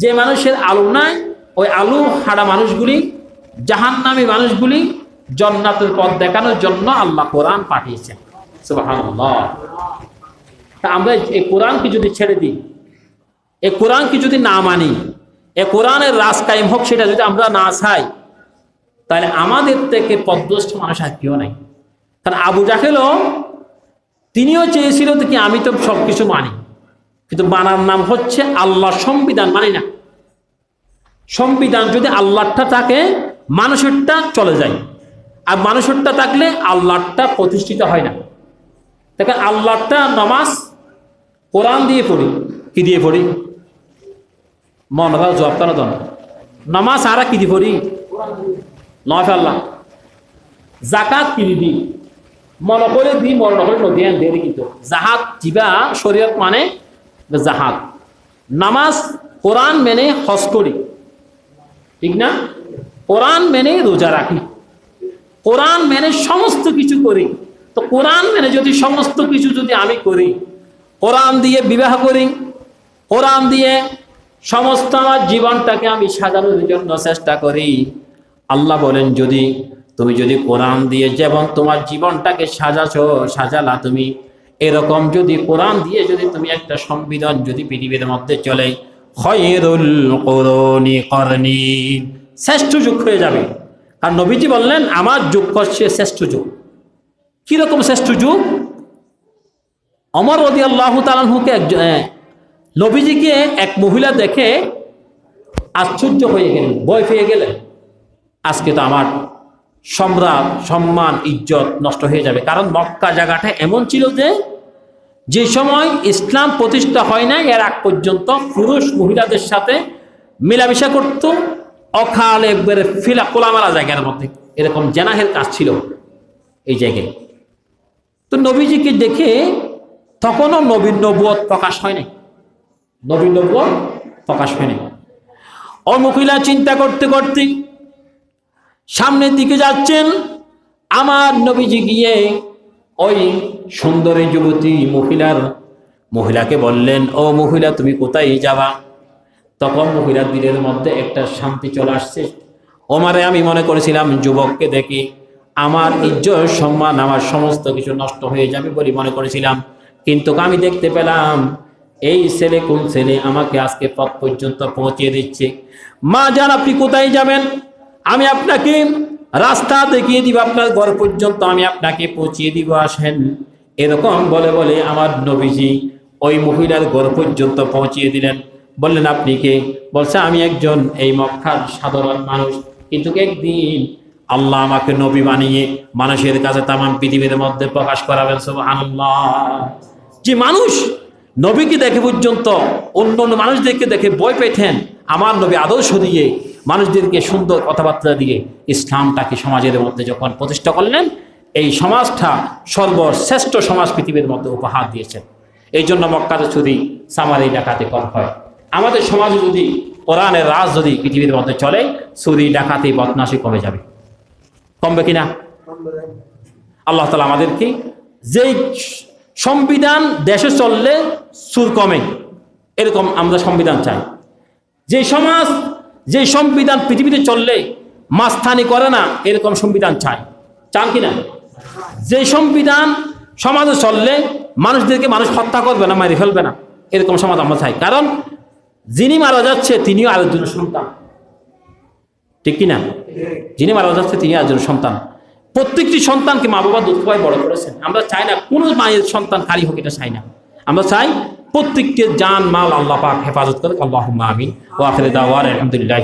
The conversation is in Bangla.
যে মানুষের আলু নাই, ওই আলু হারা মানুষগুলি, জাহান্নামী মানুষগুলি জন্নাতের পথ দেখানোর জন্য আল্লাহ কোরআন পাঠিয়েছেন। আমরা এই কোরআনকে যদি ছেড়ে দিই, এই কোরআনকে যদি না মানি এ কোরআনের রাজ কায়েম হোক, সেটা যদি আমরা না চাই, তাহলে আমাদের থেকে পদ্মষ্ঠ মানুষ আর কেউ নাই। কারণ আবু জাহেলও তিনিও চেয়েছিল কি আমি তো সব কিছু মানি। কিন্তু মানার নাম হচ্ছে আল্লাহ সংবিধান, মানি না। সংবিধান যদি আল্লাহটা থাকে, মানুষেরটা চলে যায়। আর মানুষেরটা থাকলে আল্লাহটা প্রতিষ্ঠিত হয় না। দেখেন আল্লাহটা নামাজ কোরআন দিয়ে পড়ি। কি দিয়ে পড়ি? মন রাও জবাব কেন দেন। নামাজ আরা কি দিয়ে পড়ি? নয় আল্লাহ। জাকাত কিনি দি মনে করে দি মনে করে নদী দিয়ে কিন্তু। জাহাত জিবা শরীয়ত মানে জাহাত নামাজ কোরআন মেনে হজ করি। ঠিক না? কোরআন মেনে রোজা রাখি। কোরআন মেনে সমস্ত কিছু করি। তো কোরআন মেনে যদি সমস্ত কিছু যদি আমি করি, কোরআন দিয়ে বিবাহ করি, কোরআন দিয়ে সমস্ত আমার জীবনটাকে আমি সাজানোর জন্য চেষ্টা করি, আল্লাহ বলেন, যদি তুমি যদি কোরআন দিয়ে যেমন তোমার জীবনটাকে সাজাছো, সাজালা তুমি এরকম যদি কোরআন দিয়ে যদি তুমি একটা সংবিধান যদি পৃথিবীর মধ্যে চলে শ্রেষ্ঠ যুগ হয়ে যাবে। আর নবীজি বললেন, আমার যুগ করছে শ্রেষ্ঠ যুগ। কীরকম শ্রেষ্ঠ যুগ? অমর রদি আল্লাহ তালাহুকে একজন নবীজিকে এক মহিলা দেখে আশ্চর্য হয়ে গেলেন বয় পেয়ে গেলেন। আজকে তো আমার সম্রাট, সম্মান, ইজ্জত নষ্ট হয়ে যাবে। কারণ মক্কা জায়গাটা এমন ছিল যে যে সময় ইসলাম প্রতিষ্ঠা হয় না এর আগ পর্যন্ত পুরুষ মহিলাদের সাথে মেলামেশা করত। অখাল একবারে ফিলা কোলামালা জায়গার মধ্যে। এরকম জেনাহের কাজ ছিল এই জায়গায়। তো নবীজিকে দেখে তখনও নবীন নবুয়ত প্রকাশ হয় নাই। নবীন নবুয়ত প্রকাশ হয় নাই। ও মহিলা চিন্তা করতে করতে সামনের দিকে যাচ্ছেন। আমার নবীজি গিয়ে ওই সুন্দরী যুবতী মহিলার, মহিলাকে বললেন, ও মহিলা, তুমি কোথায় যাবা? তখন মহিলার দিলের মধ্যে একটা শান্তি চলে আসছে। ওমারে আমি মনে করেছিলাম, যুবককে দেখি, আমার ইজ্জত, সম্মান, আমার সমস্ত কিছু নষ্ট হয়ে যাবে বলে মনে করেছিলাম। কিন্তু আমি দেখতে পেলাম, এই ছেলে কোন ছেলে আমাকে আজকে পথ পর্যন্ত পৌঁছিয়ে দিচ্ছে। মা যান আপনি কোথায় যাবেন? আমি আপনাকে রাস্তা দেখিয়ে দিব আপনার ঘর পর্যন্ত, আমি আপনাকে পৌঁছিয়ে দিব, আসেন। এরকম বলে বলে আমার নবীজি ওই মহিলার ঘর পর্যন্ত পৌঁছিয়ে দিলেন। বললেন, আপনি কে? বলছে, আমি একজন এই মক্কার সাধারণ মানুষ। কিন্তু একদিন আল্লাহ আমাকে নবী বানিয়ে মানুষের কাছে তামাম পৃথিবীর মধ্যে প্রকাশ করাবেন, সুবহানাল্লাহ। যে মানুষ নবীকে দেখে পর্যন্ত, অন্য অন্য মানুষদেরকে দেখে বই পেতেন, আমার নবী আদর্শ দিয়ে মানুষদেরকে সুন্দর কথাবার্তা দিয়ে ইসলামটাকে সমাজের মধ্যে যখন প্রতিষ্ঠা করলেন, এই সমাজটা সর্বশ্রেষ্ঠ সমাজ পৃথিবীর মধ্যে উপহার দিয়েছেন। এই জন্য মক্কাতে সামারি ডাকাতি কম হয়, আমাদের সমাজে যদি কোরআনের রাজ যদি পৃথিবীর মধ্যে চলে, চুরি, ডাকাতি বদনাশি কমে যাবে। কমবে কিনা? আল্লাহ তালা আমাদেরকে যেই সংবিধান দেশে চললে সুর কমে, এরকম আমরা সংবিধান চাই। যে সমাজ যে সংবিধান পৃথিবীতে চললে মাস্তানি করে না, এরকম সংবিধান চাই। চান কিনা যে সংবিধান সমাজে চললে মানুষদেরকে মানুষ হত্যা করবে না, মারি ফেলবে না, এরকম সমাজ আমরা চাই। কারণ যিনি মারা যাচ্ছে, তিনিও আরেকজনের সন্তান। ঠিক কিনা যিনি মারা যাচ্ছে তিনি আরেকজনের সন্তান। প্রত্যেকটি সন্তানকে মা বাবা খাওয়াই বড় করেছেন। আমরা চাই না কোনো মায়ের সন্তান খালি হোক, এটা চাই না। আমরা চাই প্রত্যেককে জান মাল আল্লাহ পাক হেফাজত করে আল্লাহ আমিন ও আখরে দাওয়ার আলহামদুলিল্লাহ।